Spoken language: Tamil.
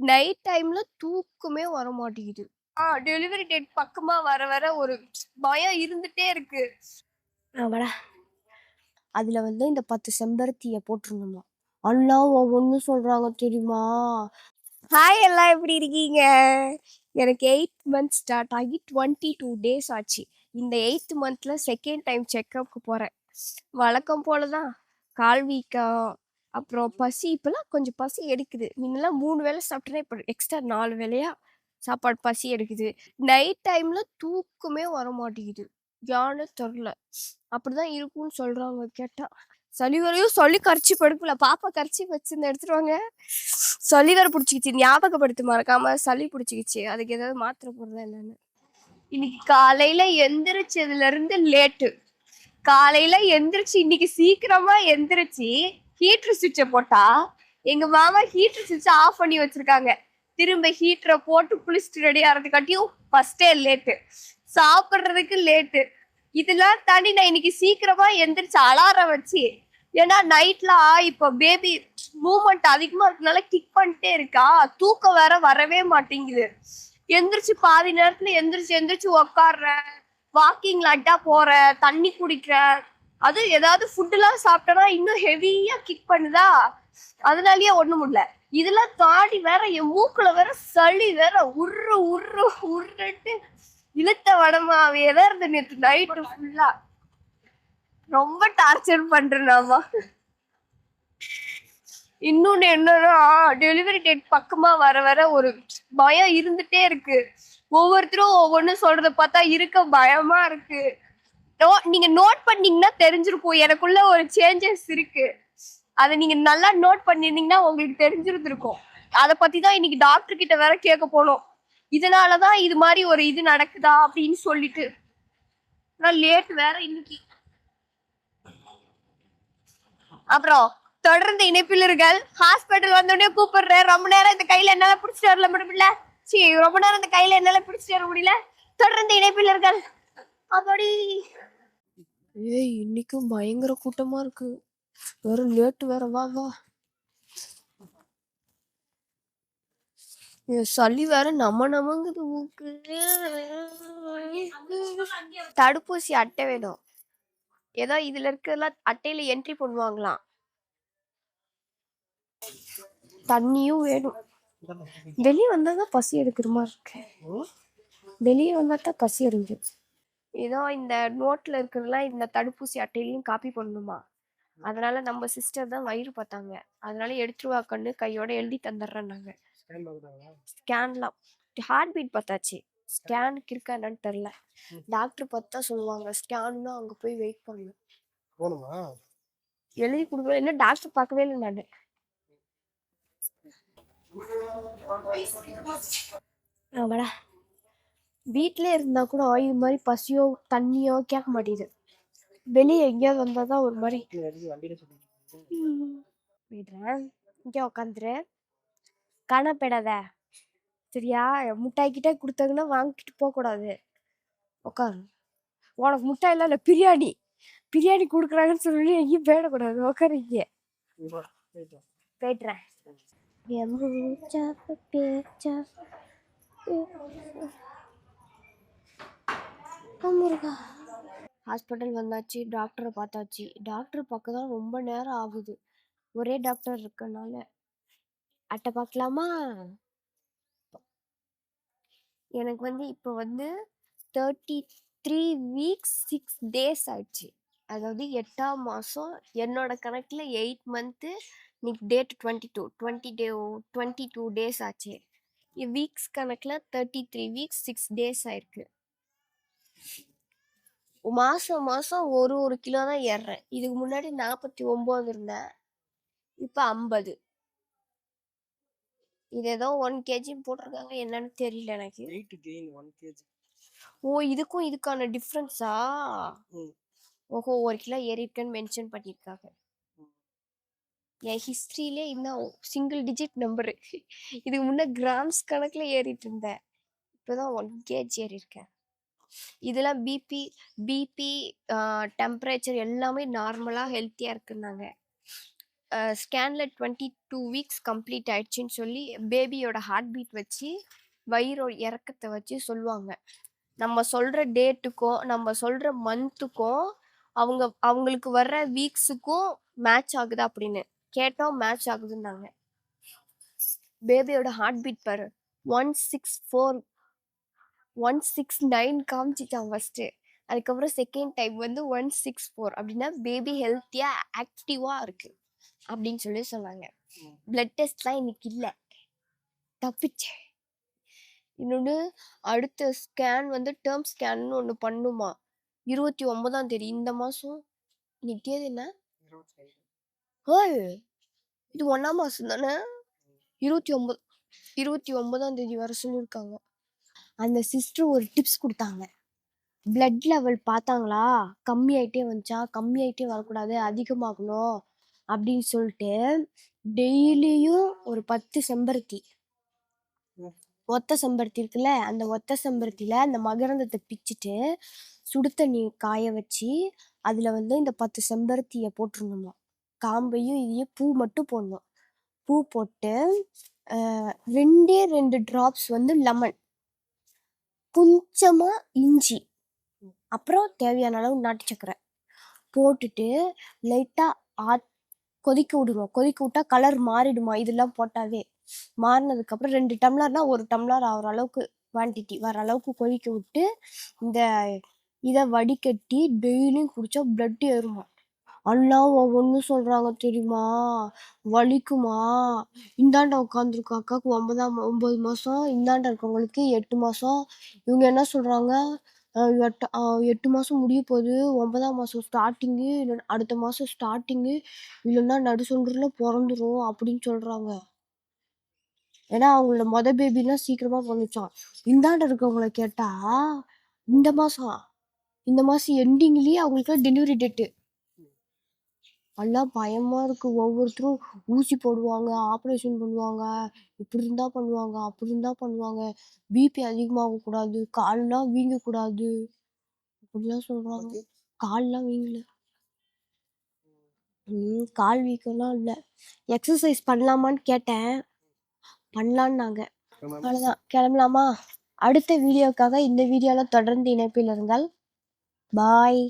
நைட் டைம்ல தூக்கமே வர மாட்டேங்குது ஆ டெலிவரி டேட் பக்கமா வர வர ஒரு பயம் இருந்துட்டே இருக்கு. ஆமாடா. அதுல வந்து இந்த பத்து செம்பருத்திய போட்டுருணுமா அல்லா ஒவ்வொன்றும் சொல்றாங்க தெரியுமா? ஹாய் எல்லாம் எப்படி இருக்கீங்க? எனக்கு எயிட் மந்த் ஸ்டார்ட் ஆகி டுவெண்ட்டி டூ டேஸ் ஆச்சு. இந்த எயித் மந்த்ல செகண்ட் டைம் செக்கப்புக்கு போறேன். வழக்கம் போல தான் கால் வீக்கம் அப்புறம் பசி இப்போலாம் கொஞ்சம் பசி எடுக்குது. முன்னெல்லாம் மூணு வேளை சாப்பிட்டேன்னா இப்போ எக்ஸ்ட்ரா நாலு வேளையா சாப்பாடு பசி எடுக்குது. நைட் டைம்ல தூக்கமே வர மாட்டேங்குது யானை தெரில. அப்படிதான் இருக்கும்னு சொல்றாங்க கேட்டா சளி வரையும் சொல்லி கரைச்சி படுக்கல. பாப்பா கரைச்சி வச்சிருந்து எடுத்துருவாங்க சளி வேற பிடிச்சிக்கிச்சு. ஞாபகப்படுத்த மறக்காம சளி பிடிச்சிக்கிச்சு. அதுக்கு ஏதாவது மாத்திரை போடுறதா என்னன்னு. இன்னைக்கு காலையில எந்திரிச்சதுல இருந்து லேட்டு. காலையில எந்திரிச்சு இன்னைக்கு சீக்கிரமா எந்திரிச்சு ஹீட்டர் சுவிட்சை போட்டா எங்க மாமா ஹீட்டர் சுவிட்சை ஆஃப் பண்ணி வச்சிருக்காங்க. திரும்ப ஹீட்டரை போட்டு குளிச்சுட்டு ரெடி ஆகிறதுக்காட்டியும் ஃபர்ஸ்டே லேட்டு சாப்பிட்றதுக்கு லேட்டு இதெல்லாம் தாண்டி நான் இன்னைக்கு சீக்கிரமா எந்திரிச்சு அலாரம் வச்சு ஏன்னா நைட்ல இப்போ பேபி மூமெண்ட் அதிகமா இருக்கனால கிக் பண்ணிட்டே இருக்கா. தூக்கம் வேற வரவே மாட்டேங்குது. எந்திரிச்சு பாதி நேரத்துல எந்திரிச்சு எந்திரிச்சு உக்காடுறேன் வாக்கிங் லட்டா போறேன் தண்ணி குடிக்கிறேன் அது ஏதாவது ஃபுட்டுலாம் சாப்பிட்டேன்னா இன்னும் ஹெவியா கிக் பண்ணுதா? அதனாலயே ஒண்ணும் முடியல இதெல்லாம் தாண்டி வேற என் மூக்குல வேற சளி வேற உரு உரு உருட்டு இழுத்த வடமாவே தான் இருந்து நேற்று நைட்டு ஃபுல்லா ரொம்ப டார்ச்சர் பண்றேனாமா. இன்னொன்னு என்னன்னா டெலிவரி டேட் பக்கமா வர வர ஒரு பயம் இருந்துட்டே இருக்கு. ஒவ்வொருத்தரும் ஒவ்வொன்றும் சொல்றத பார்த்தா இருக்க பயமா இருக்கு. நீங்க நோட் பண்ணீங்கன்னா தெரிஞ்சிருக்கும் எனக்குள்ள ஒரு சேஞ்சஸ் இருக்கு. அதை நீங்க நல்லா நோட் பண்ணிருந்தீங்கன்னா உங்களுக்கு தெரிஞ்சிருந்திருக்கும். அதை பத்தி தான் இன்னைக்கு டாக்டர் கிட்ட வேற கேட்க போனோம் இதனாலதான் இது மாதிரி ஒரு இது நடக்குதா அப்படின்னு சொல்லிட்டு. நான் லேட் வேற இன்னைக்கு. அப்புறம் தொடர்ந்து இணைப்பில் இருங்கள். ஹாஸ்பிட்டல் வந்தோடனே கூப்பிடுறேன். ரொம்ப நேரம் இந்த கையில என்னால பிடிச்சிட்டு வரல முடியல. சீ ரொம்ப நேரம் இந்த கையில என்னால பிடிச்சிட்டு வர முடியல. தொடர்ந்து இணைப்பில் இருங்கள். அப்படி ஏய் இன்னைக்கும் பயங்கர கூட்டமா இருக்கு. வேற லேட்டு வேற வா வா. சளி வேற நம்ம நமங்குது மூக்கு தடுப்பூசி அட்டை வேணும். ஏதோ இதுல இருக்கிறதெல்லாம் அட்டையில என்ட்ரி பண்ணுவாங்களாம் தண்ணியும் வேணும். வெளியே வந்தாதான் பசி எடுக்கிற மாதிரி இருக்கு. வெளியே வந்தா தான் பசி எடுக்குது. ஏதோ இந்த நோட்ல இருக்கிறதெல்லாம் இந்த தடுப்பூசி அட்டையிலையும் காப்பி பண்ணணுமா? அதனால நம்ம சிஸ்டர் தான் வயிறு பார்த்தாங்க. அதனால எடுத்துருவா கண்ணு கையோட எழுதி தந்துடுறேன்னாங்க ஸ்கேன்லாம் ஹார்ட் பீட் பார்த்தாச்சு. ஸ்கேனுக்கு இருக்கா என்னன்னு தெரில டாக்டர் பார்த்தா சொல்லுவாங்க ஸ்கேன்னா அங்க போய் வெயிட் பண்ணு. போகணுமா எழுதி கொடுக்கல என்ன டாக்டர் பார்க்கவே இல்லை நான். ஆமாடா வீட்டிலே இருந்தா கூட இது மாதிரி பசியோ தண்ணியோ கேட்க மாட்டேங்குது. வெளியே எங்கேயாவது வந்தால் தான் ஒரு மாதிரி. விடுறேன் இங்கே உக்காந்துரு. காணப்படாத சரியா? முட்டாய் கிட்ட கொடுத்தாங்கன்னா வாங்கிட்டு போகக்கூடாது உட்காரு உனக்கு முட்டாய் இல்லை இல்லை பிரியாணி. பிரியாணி கொடுக்குறாங்கன்னு சொல்லி எங்கேயும் போயிடக்கூடாது. உட்காரு இங்கே. போய்ட்றேன். என் மூச்சா பேச்சா? முருகா. ஹாஸ்பிட்டல் வந்தாச்சு டாக்டரை பார்த்தாச்சு. டாக்டர் பார்க்க தான் ரொம்ப நேரம் ஆகுது. ஒரே டாக்டர் இருக்கனால. அட்டை பார்க்கலாமா? எனக்கு வந்து இப்போ வந்து thirty three weeks six days ஆயிடுச்சு. அதாவது எட்டாம் மாதம் என்னோட கணக்கில் எயிட் மந்த்து இன்னைக்கு date twenty two twenty day twenty two days ஆச்சு. வீக்ஸ் கணக்கில் thirty three weeks six days ஆயிருக்கு. மாதம் மாதம் ஒரு ஒரு கிலோ தான் ஏறுறேன். இதுக்கு முன்னாடி நாற்பத்தி ஒம்பது இருந்தேன். இப்போ ஐம்பது. இது ஏதோ ஒன் கேஜி போட்டிருக்காங்க. என்னன்னு தெரியல எனக்கு. வெயிட் கெயின் ஒன் கேஜி ஓ இதுக்கும் இதுக்கான டிஃப்ரென்ஸா. ஓஹோ ஒரு கிலோ ஏறிருக்குன்னு மென்ஷன் பண்ணியிருக்காங்க. என் ஹிஸ்ட்ரியிலே இன்னும் சிங்கிள் டிஜிட் நம்பரு இதுக்கு முன்னே கிராம்ஸ் கணக்கில் ஏறிட்டு இருந்தேன். இப்போதான் ஒன் கேஜி ஏறி இருக்கேன் இதெல்லாம் பிபி பிபி டெம்பரேச்சர் எல்லாமே நார்மலாக ஹெல்த்தியாக இருக்குன்னாங்க. ஸ்கேனில் டுவெண்ட்டி டூ வீக்ஸ் கம்ப்ளீட் ஆயிடுச்சுன்னு சொல்லி பேபியோட ஹார்ட் பீட் வச்சு வயிறோ இறக்கத்தை வச்சு சொல்லுவாங்க. நம்ம சொல்கிற டேட்டுக்கும் நம்ம சொல்கிற மந்த்துக்கும் அவங்க அவங்களுக்கு வர்ற வீக்ஸுக்கும் மேட்ச் ஆகுதா அப்படின்னு. கேட்டோம் மேட்ச் ஆகுதுன்னாங்க. பேபியோட ஹார்ட் பீட் பாரு. One six four one six nine காமிச்சிட்டான் first அதுக்கப்புறம் செகண்ட் டைம் வந்து ஒன் சிக்ஸ் ஃபோர் அப்படின்னா பேபி ஹெல்த்தியாக ஆக்டிவாக இருக்குது அப்படின்னு சொல்லி சொன்னாங்க. பிளட் டெஸ்ட்லாம் இன்னைக்கு இல்லை. தப்பிச்சேன். இன்னொன்று அடுத்த ஸ்கேன் வந்து டேர்ம் ஸ்கேன்னு ஒன்று பண்ணுமா? இருபத்தி ஒன்பதாம் தேதி இந்த மாதம் இன்னைக்கு தேதி என்ன? ஓய்! இது ஒன்றாம் மாதம் தானே? இருபத்தி ஒம்பது இருபத்தி ஒன்பதாம் தேதி வர சொல்லியிருக்காங்க. அந்த சிஸ்டர் ஒரு டிப்ஸ் கொடுத்தாங்க. பிளட் லெவல் பார்த்தாங்களா? கம்மியாயிட்டே வந்துச்சா? கம்மியாயிட்டே வரக்கூடாது அதிகமாகணும் அப்படின்னு சொல்லிட்டு டெய்லியும் ஒரு பத்து செம்பருத்தி. ஒத்த செம்பருத்தி இருக்குல்ல அந்த ஒத்த செம்பருத்தியில அந்த மகரந்தத்தை பிச்சுட்டு சுடு தண்ணி காய வச்சு அதுல வந்து இந்த பத்து செம்பருத்தியை போட்டுருணுமா காம்பையும் இதையும் பூ மட்டும் போடணும். பூ போட்டு ரெண்டே ரெண்டு டிராப்ஸ் வந்து லெமன் கொஞ்சமாக இஞ்சி. அப்புறம் தேவையான அளவு நாட்டு சக்கரை. போட்டுட்டு லைட்டாக ஆ கொதிக்க விடுவோம் கொதிக்க விட்டா கலர் மாறிடுமா? இதெல்லாம் போட்டாவே. மாறினதுக்கப்புறம் ரெண்டு டம்ளர்னா ஒரு டம்ளர் ஆகிற அளவுக்கு குவான்டிட்டி வர அளவுக்கு கொதிக்க விட்டு இந்த இதை வடிகட்டி டெய்லியும் குடித்தா பிளட் ஏறுமா? எல்லாம் ஒவ்வொன்றும் சொல்கிறாங்க தெரியுமா? வலிக்குமா? இந்தாண்ட உட்காந்துருக்க அக்காவுக்கு ஒன்பதாம் ஒம்பது மாதம் இந்தாண்ட இருக்கவங்களுக்கு எட்டு மாதம் இவங்க என்ன சொல்கிறாங்க எட்டு எட்டு மாதம் முடிய போகுது ஒன்பதாம் மாதம் ஸ்டார்டிங்கு இல்லை அடுத்த மாதம் ஸ்டார்டிங்கு இல்லைன்னா நடுசொன்றில் பிறந்துடும் அப்படின்னு சொல்கிறாங்க ஏன்னா அவங்களோட மொத பேபிலாம் சீக்கிரமாக பிறந்துச்சான் இந்தாண்ட இருக்கவங்கள கேட்டால் இந்த மாதம் இந்த மாதம் எண்டிங்லேயே அவங்களுக்கு டெலிவரி டேட்டு எல்லாம் பயமா இருக்கு. ஒவ்வொருத்தரும் ஊசி போடுவாங்க ஆப்ரேஷன் பண்ணுவாங்க. இப்படி இருந்தா பண்ணுவாங்க அப்படி இருந்தா பண்ணுவாங்க. பிபி அதிகமாக கூடாது. கால்லாம் வீங்க கூடாது அப்படிலாம் சொல்றாங்க. ஓகே. கால்லாம் வீங்கல. கால் வீக்கம்லாம் இல்லை. எக்ஸசைஸ் பண்ணலாமான்னு கேட்டேன். பண்ணலான்னாங்க. அவ்வளோதான் கிளம்பலாமா? அடுத்த வீடியோக்காக இந்த வீடியோவில் தொடர்ந்து இணைப்பில் இருந்தால் பாய்